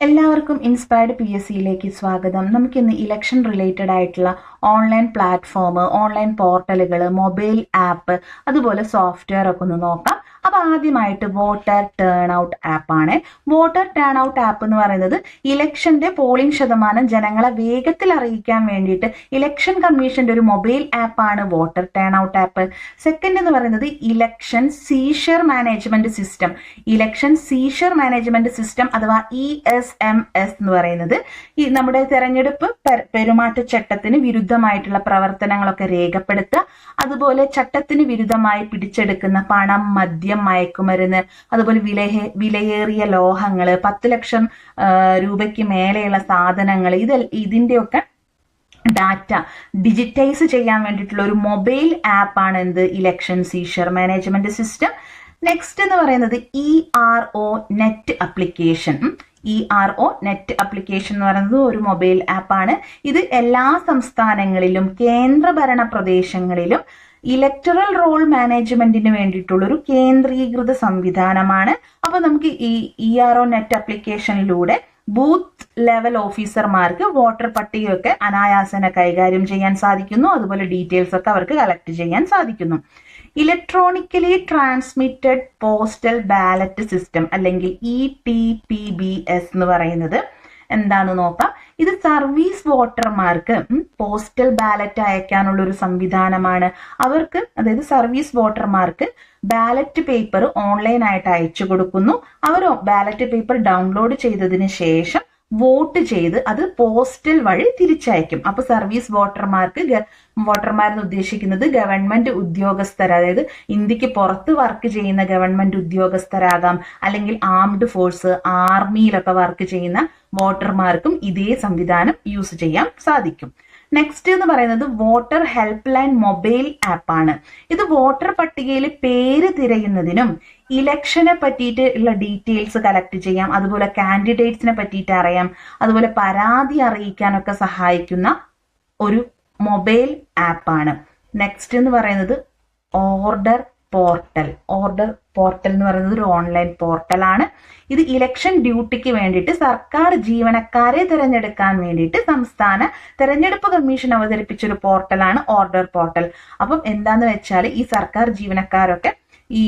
എല്ലാവർക്കും inspired P S സിയിലേക്ക് സ്വാഗതം. നമുക്കിന്ന് ഇലക്ഷൻ റിലേറ്റഡ് ആയിട്ടുള്ള ഓൺലൈൻ പ്ലാറ്റ്ഫോം ഓൺലൈൻ പോർട്ടലുകൾ മൊബൈൽ ആപ്പ് അതുപോലെ സോഫ്റ്റ്വെയർ ഒക്കെ ഒന്ന് നോക്കാം. അപ്പൊ ആദ്യമായിട്ട് വോട്ടർ ടേൺ ഔട്ട് ആണ്. വോട്ടർ ടേൺ ഔട്ട് ആപ്പ് എന്ന് പറയുന്നത് ഇലക്ഷന്റെ പോളിംഗ് ശതമാനം ജനങ്ങളെ വേഗത്തിൽ അറിയിക്കാൻ വേണ്ടിയിട്ട് ഇലക്ഷൻ കമ്മീഷന്റെ ഒരു മൊബൈൽ ആപ്പാണ് voter turn out app second എന്ന് പറയുന്നത് election seizure management system election seizure management system അഥവാ ഇ എസ് എം എസ് എന്ന് പറയുന്നത് ഈ നമ്മുടെ തെരഞ്ഞെടുപ്പ് പെരുമാറ്റച്ചട്ടത്തിന് വിരുദ്ധമായിട്ടുള്ള പ്രവർത്തനങ്ങളൊക്കെ രേഖപ്പെടുത്തുക. അതുപോലെ ചട്ടത്തിന് വിരുദ്ധമായി പിടിച്ചെടുക്കുന്ന പണം മദ്യം മയക്കുമരുന്ന് അതുപോലെ വിലയെ വിലയേറിയ ലോഹങ്ങൾ പത്ത് ലക്ഷം രൂപയ്ക്ക് മേലെയുള്ള സാധനങ്ങൾ ഇത് ഇതിന്റെയൊക്കെ ഡാറ്റ ഡിജിറ്റൈസ് ചെയ്യാൻ വേണ്ടിയിട്ടുള്ള ഒരു മൊബൈൽ ആപ്പാണ് എന്ത് election seizure management system. Next എന്ന് പറയുന്നത് E R O net application. E R O net application എന്ന് പറയുന്നത് ഒരു മൊബൈൽ ആപ്പാണ്. ഇത് എല്ലാ സംസ്ഥാനങ്ങളിലും കേന്ദ്രഭരണ പ്രദേശങ്ങളിലും ഇലക്ടറൽ റോൾ മാനേജ്മെന്റിന് വേണ്ടിയിട്ടുള്ള ഒരു കേന്ദ്രീകൃത സംവിധാനമാണ്. അപ്പൊ നമുക്ക് ഈ ഇ ആർ ഒ നെറ്റ് ആപ്ലിക്കേഷനിലൂടെ ബൂത്ത് ലെവൽ ഓഫീസർമാർക്ക് വോട്ടർ പട്ടികയൊക്കെ അനായാസന കൈകാര്യം ചെയ്യാൻ സാധിക്കുന്നു. അതുപോലെ ഡീറ്റെയിൽസ് ഒക്കെ അവർക്ക് കളക്ട് ചെയ്യാൻ സാധിക്കുന്നു. Electronically transmitted postal ballot system അല്ലെങ്കിൽ E T P B S എന്ന് പറയുന്നത് എന്താണ് നോക്കാം. ഇത് സർവീസ് വോട്ടർമാർക്ക് പോസ്റ്റൽ ബാലറ്റ് അയക്കാനുള്ള ഒരു സംവിധാനമാണ്. അവർക്ക് അതായത് സർവീസ് വോട്ടർമാർക്ക് ബാലറ്റ് പേപ്പർ ഓൺലൈനായിട്ട് അയച്ചു കൊടുക്കുന്നു. അവർ ബാലറ്റ് പേപ്പർ ഡൗൺലോഡ് ചെയ്തതിന് ശേഷം വോട്ട് ചെയ്ത് അത് പോസ്റ്റൽ വഴി തിരിച്ചയക്കും. അപ്പൊ സർവീസ് വോട്ടർമാർക്ക് വോട്ടർമാരെന്ന് ഉദ്ദേശിക്കുന്നത് ഗവൺമെന്റ് ഉദ്യോഗസ്ഥർ അതായത് ഇന്ത്യയ്ക്ക് പുറത്ത് വർക്ക് ചെയ്യുന്ന ഗവൺമെന്റ് ഉദ്യോഗസ്ഥരാകാം. അല്ലെങ്കിൽ ആംഡ് ഫോഴ്സ് ആർമിയിലൊക്കെ വർക്ക് ചെയ്യുന്ന വോട്ടർമാർക്കും ഇതേ സംവിധാനം യൂസ് ചെയ്യാൻ സാധിക്കും. നെക്സ്റ്റ് എന്ന് പറയുന്നത് വോട്ടർ ഹെൽപ്പ് ലൈൻ മൊബൈൽ ആപ്പാണ് ഇത് വോട്ടർ പട്ടികയിൽ പേര് തിരയുന്നതിനും ഇലക്ഷനെ പറ്റിയിട്ട് ഉള്ള ഡീറ്റെയിൽസ് കളക്ട് ചെയ്യാം. അതുപോലെ കാൻഡിഡേറ്റ്സിനെ പറ്റിയിട്ട് അറിയാം. അതുപോലെ പരാതി അറിയിക്കാനൊക്കെ സഹായിക്കുന്ന ഒരു മൊബൈൽ ആപ്പാണ് നെക്സ്റ്റ് എന്ന് പറയുന്നത് ഓർഡർ പോർട്ടൽ ഓർഡർ പോർട്ടൽ എന്ന് പറയുന്നത് ഒരു ഓൺലൈൻ പോർട്ടലാണ് ഇത് ഇലക്ഷൻ ഡ്യൂട്ടിക്ക് വേണ്ടിയിട്ട് സർക്കാർ ജീവനക്കാരെ തിരഞ്ഞെടുക്കാൻ വേണ്ടിയിട്ട് സംസ്ഥാന തെരഞ്ഞെടുപ്പ് കമ്മീഷൻ അവതരിപ്പിച്ച ഒരു പോർട്ടലാണ് ഓർഡർ പോർട്ടൽ അപ്പം എന്താന്ന് വെച്ചാൽ ഈ സർക്കാർ ജീവനക്കാരൊക്കെ ഈ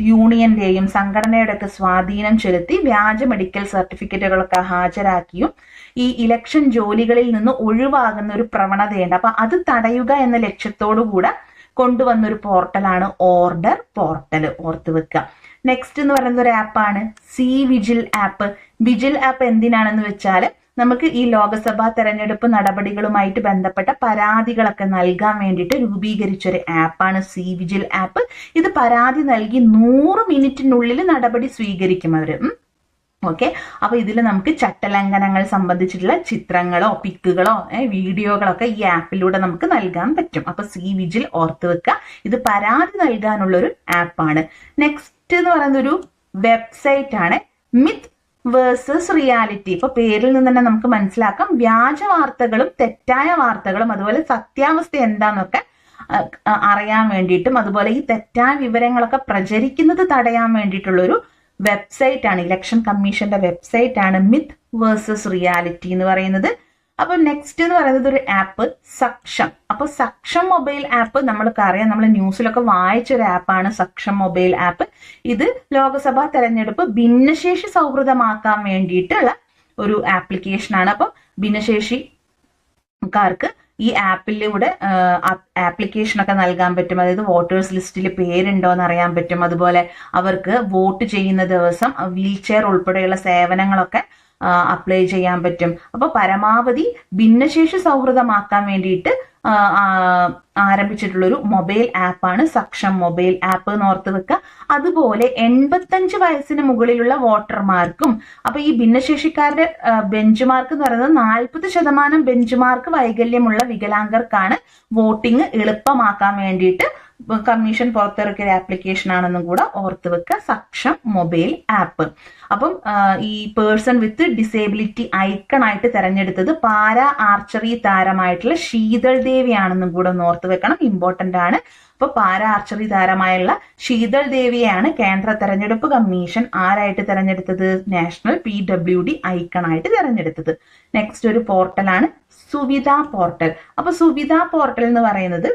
യൂണിയന്റെയും സംഘടനയുടെ ഒക്കെ സ്വാധീനം ചെലുത്തി വ്യാജ മെഡിക്കൽ സർട്ടിഫിക്കറ്റുകളൊക്കെ ഹാജരാക്കിയും ഈ ഇലക്ഷൻ ജോലികളിൽ നിന്ന് ഒഴിവാകുന്ന ഒരു പ്രവണതയുണ്ട്. അപ്പൊ അത് തടയുക എന്ന ലക്ഷ്യത്തോടു കൂടെ കൊണ്ടുവന്ന ഒരു പോർട്ടലാണ് ഓർഡർ പോർട്ടൽ ഓർത്ത് വെക്കുക നെക്സ്റ്റ് എന്ന് പറയുന്ന ഒരു ആപ്പാണ് C vigil app. Vigil app എന്തിനാണെന്ന് വെച്ചാൽ നമുക്ക് ഈ ലോകസഭാ തെരഞ്ഞെടുപ്പ് നടപടികളുമായിട്ട് ബന്ധപ്പെട്ട പരാതികളൊക്കെ നൽകാൻ വേണ്ടിയിട്ട് രൂപീകരിച്ച ഒരു ആപ്പാണ് സി വിജിൽ ആപ്പ്. ഇത് പരാതി നൽകി നൂറ് മിനിറ്റിനുള്ളിൽ നടപടി സ്വീകരിക്കും അവർ. ഉം. ഓക്കെ അപ്പൊ ഇതിൽ നമുക്ക് ചട്ടലംഘനങ്ങൾ സംബന്ധിച്ചിട്ടുള്ള ചിത്രങ്ങളോ പിക്കുകളോ വീഡിയോകളൊക്കെ ഈ ആപ്പിലൂടെ നമുക്ക് നൽകാൻ പറ്റും. അപ്പൊ സി വിജിൽ ഓർത്ത് വെക്കുക ഇത് പരാതി നൽകാനുള്ള ഒരു ആപ്പാണ്. നെക്സ്റ്റ് എന്ന് പറയുന്ന ഒരു വെബ്സൈറ്റ് ആണ് മിത്ത് വേഴ്സസ് റിയാലിറ്റി. ഇപ്പൊ പേരിൽ നിന്ന് തന്നെ നമുക്ക് മനസ്സിലാക്കാം. വ്യാജ വാർത്തകളും തെറ്റായ വാർത്തകളും അതുപോലെ സത്യാവസ്ഥ എന്താന്നൊക്കെ അറിയാൻ വേണ്ടിയിട്ടും അതുപോലെ ഈ തെറ്റായ വിവരങ്ങളൊക്കെ പ്രചരിക്കുന്നത് തടയാൻ വേണ്ടിയിട്ടുള്ള ഒരു വെബ്സൈറ്റ് ആണ് ഇലക്ഷൻ കമ്മീഷന്റെ വെബ്സൈറ്റ് ആണ് മിത്ത് വേഴ്സസ് റിയാലിറ്റി എന്ന് പറയുന്നത്. അപ്പൊ നെക്സ്റ്റ് എന്ന് പറയുന്നത് ഒരു ആപ്പ് സക്ഷം അപ്പൊ സക്ഷം മൊബൈൽ ആപ്പ് നമ്മൾക്ക് അറിയാം നമ്മൾ ന്യൂസിലൊക്കെ വായിച്ച ഒരു ആപ്പാണ് സക്ഷം മൊബൈൽ ആപ്പ് ഇത് ലോക്സഭാ തെരഞ്ഞെടുപ്പ് ഭിന്നശേഷി സൗഹൃദമാക്കാൻ വേണ്ടിയിട്ടുള്ള ഒരു ആപ്ലിക്കേഷൻ ആണ്. അപ്പൊ ഭിന്നശേഷിക്കാർക്ക് ഈ ആപ്പിലൂടെ ആപ്ലിക്കേഷൻ ഒക്കെ നൽകാൻ പറ്റും. അതായത് വോട്ടേഴ്സ് ലിസ്റ്റിൽ പേരുണ്ടോ എന്ന് അറിയാൻ പറ്റും. അതുപോലെ അവർക്ക് വോട്ട് ചെയ്യുന്ന ദിവസം വീൽ ചെയർ ഉൾപ്പെടെയുള്ള സേവനങ്ങളൊക്കെ അപ്ലൈ ചെയ്യാൻ പറ്റും. അപ്പൊ പരമാവധി ഭിന്നശേഷി സൗഹൃദമാക്കാൻ വേണ്ടിയിട്ട് ആ, ആ, ആരംഭിച്ചിട്ടുള്ള ഒരു മൊബൈൽ ആപ്പാണ് സക്ഷം മൊബൈൽ ആപ്പ് എന്ന് ഓർത്ത് വെക്കുക അതുപോലെ എൺപത്തഞ്ച് വയസ്സിന് മുകളിലുള്ള വോട്ടർമാർക്കും അപ്പൊ ഈ ഭിന്നശേഷിക്കാരുടെ ബെഞ്ച് മാർക്ക് എന്ന് പറയുന്നത് നാൽപ്പത് ശതമാനം ബെഞ്ച് മാർക്ക് വൈകല്യമുള്ള വികലാംഗർക്കാണ് വോട്ടിംഗ് എളുപ്പമാക്കാൻ വേണ്ടിയിട്ട് കമ്മീഷൻ പുറത്തിറക്കിയ ഒരു ആപ്ലിക്കേഷൻ ആണെന്നും കൂടെ ഓർത്ത് വെക്കുക സക്ഷം മൊബൈൽ ആപ്പ് അപ്പം ഈ പേഴ്സൺ വിത്ത് ഡിസേബിലിറ്റി ഐക്കൺ ആയിട്ട് തെരഞ്ഞെടുത്തത് പാര ആർച്ചറി താരമായിട്ടുള്ള ശീതൾ ദേവിയാണെന്നും കൂടെ ഒന്ന് ഓർത്ത് വെക്കണം. ഇമ്പോർട്ടന്റ് ആണ്. അപ്പൊ പാര ആർച്ചറി താരമായുള്ള ശീതൾ ദേവിയാണ് കേന്ദ്ര തെരഞ്ഞെടുപ്പ് കമ്മീഷൻ ആരായിട്ട് തെരഞ്ഞെടുത്തത്? National P W D icon ആയിട്ട് തെരഞ്ഞെടുത്തത്. നെക്സ്റ്റ് ഒരു പോർട്ടലാണ് സുവിധ പോർട്ടൽ അപ്പൊ സുവിധ പോർട്ടൽ എന്ന് പറയുന്നത്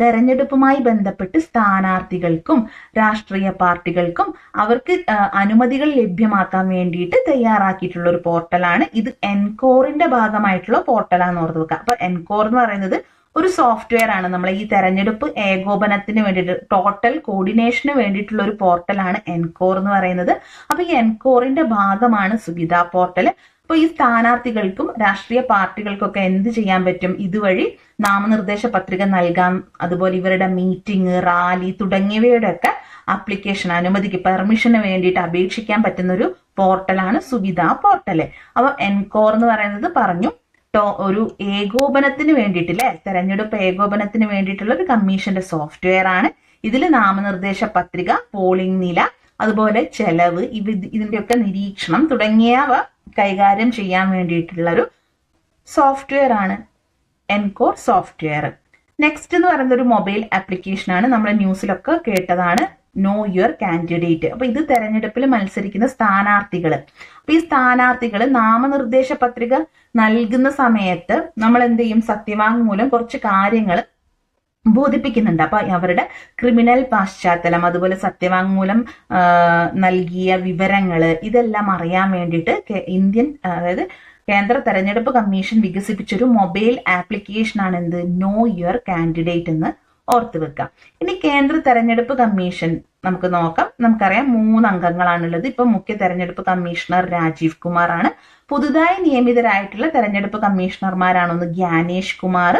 തെരഞ്ഞെടുപ്പുമായി ബന്ധപ്പെട്ട് സ്ഥാനാർത്ഥികൾക്കും രാഷ്ട്രീയ പാർട്ടികൾക്കും അവർക്ക് അനുമതികൾ ലഭ്യമാക്കാൻ വേണ്ടിയിട്ട് തയ്യാറാക്കിയിട്ടുള്ള ഒരു പോർട്ടലാണ്. ഇത് എൻകോറിന്റെ ഭാഗമായിട്ടുള്ള പോർട്ടലാന്ന് ഓർത്ത് വെക്കുക അപ്പൊ എൻകോർ എന്ന് പറയുന്നത് ഒരു സോഫ്റ്റ്വെയർ ആണ് നമ്മൾ ഈ തെരഞ്ഞെടുപ്പ് ഏകോപനത്തിന് വേണ്ടിയിട്ട് ടോട്ടൽ കോർഡിനേഷന് വേണ്ടിയിട്ടുള്ള ഒരു പോർട്ടലാണ് എൻകോർ എന്ന് പറയുന്നത്. അപ്പൊ ഈ എൻകോറിന്റെ ഭാഗമാണ് സുഗിത പോർട്ടൽ അപ്പൊ ഈ സ്ഥാനാർത്ഥികൾക്കും രാഷ്ട്രീയ പാർട്ടികൾക്കൊക്കെ എന്ത് ചെയ്യാൻ പറ്റും? ഇതുവഴി നാമനിർദ്ദേശ പത്രിക നൽകാം അതുപോലെ ഇവരുടെ മീറ്റിംഗ് റാലി തുടങ്ങിയവയുടെ ഒക്കെ അനുമതിക്ക് പെർമിഷന് വേണ്ടിയിട്ട് അപേക്ഷിക്കാൻ പറ്റുന്ന ഒരു പോർട്ടലാണ് സുവിധ പോർട്ടൽ. അപ്പൊ എൻകോർ എന്ന് പറയുന്നത് പറഞ്ഞു ഒരു ഏകോപനത്തിന് വേണ്ടിയിട്ടില്ലേ? തെരഞ്ഞെടുപ്പ് ഏകോപനത്തിന് വേണ്ടിയിട്ടുള്ള ഒരു കമ്മീഷന്റെ സോഫ്റ്റ്വെയർ ആണ്. ഇതിൽ നാമനിർദ്ദേശ പത്രിക പോളിംഗ് നില അതുപോലെ ചെലവ് ഇതിന്റെയൊക്കെ നിരീക്ഷണം തുടങ്ങിയവ കൈകാര്യം ചെയ്യാൻ വേണ്ടിയിട്ടുള്ള ഒരു സോഫ്റ്റ്വെയർ ആണ് എൻകോർ സോഫ്റ്റ്വെയർ. നെക്സ്റ്റ് എന്ന് പറയുന്ന ഒരു മൊബൈൽ ആപ്ലിക്കേഷൻ ആണ് നമ്മൾ ന്യൂസിലൊക്കെ കേട്ടതാണ് നോ യുവർ കാൻഡിഡേറ്റ് അപ്പൊ ഇത് തെരഞ്ഞെടുപ്പിൽ മത്സരിക്കുന്ന സ്ഥാനാർത്ഥികൾ അപ്പൊ ഈ സ്ഥാനാർത്ഥികൾ നാമനിർദ്ദേശ പത്രിക നൽകുന്ന സമയത്ത് നമ്മൾ എന്ത് ചെയ്യും സത്യവാങ്മൂലം കുറച്ച് കാര്യങ്ങൾ ബോധിപ്പിക്കുന്നുണ്ട്. അപ്പൊ അവരുടെ ക്രിമിനൽ പാശ്ചാത്തലം അതുപോലെ സത്യവാങ്മൂലം നൽകിയ വിവരങ്ങൾ ഇതെല്ലാം അറിയാൻ വേണ്ടിയിട്ട് ഇന്ത്യൻ അതായത് കേന്ദ്ര തെരഞ്ഞെടുപ്പ് കമ്മീഷൻ വികസിപ്പിച്ചൊരു മൊബൈൽ ആപ്ലിക്കേഷൻ ആണ് എന്ത്? നോ യുവർ കാൻഡിഡേറ്റ് എന്ന് ഓർത്ത് വെക്കാം. ഇനി കേന്ദ്ര തെരഞ്ഞെടുപ്പ് കമ്മീഷൻ നമുക്ക് നോക്കാം. നമുക്കറിയാം മൂന്ന് അംഗങ്ങളാണുള്ളത്. ഇപ്പൊ മുഖ്യ തെരഞ്ഞെടുപ്പ് കമ്മീഷണർ രാജീവ് കുമാർ ആണ് പുതുതായി നിയമിതരായിട്ടുള്ള തെരഞ്ഞെടുപ്പ് കമ്മീഷണർമാരാണ് ഒന്ന് ഗ്യാനേഷ് കുമാർ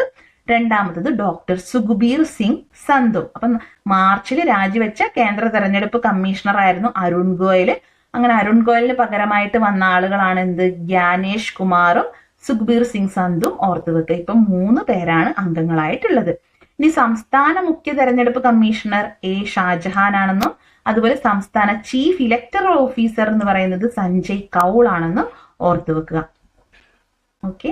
രണ്ടാമത്തത് ഡോക്ടർ സുഖബീർ സിംഗ് സന്ധു അപ്പം മാർച്ചിൽ രാജിവെച്ച കേന്ദ്ര തെരഞ്ഞെടുപ്പ് കമ്മീഷണർ ആയിരുന്നു അരുൺ ഗോയൽ. അങ്ങനെ അരുൺ ഗോയലിന് പകരമായിട്ട് വന്ന ആളുകളാണ് എന്ത്? ഗ്യാനേഷ് കുമാറും സുഖബീർ സിംഗ് സന്ധു ഓർത്തു വെക്കുക. ഇപ്പം മൂന്ന് പേരാണ് അംഗങ്ങളായിട്ടുള്ളത്. ഇനി സംസ്ഥാന മുഖ്യ തെരഞ്ഞെടുപ്പ് കമ്മീഷണർ എ ഷാജഹാൻ ആണെന്നും അതുപോലെ സംസ്ഥാന ചീഫ് ഇലക്ടറൽ ഓഫീസർ എന്ന് പറയുന്നത് സഞ്ജയ് കൗൾ ആണെന്നും ഓർത്തു വെക്കുക. ഓക്കെ?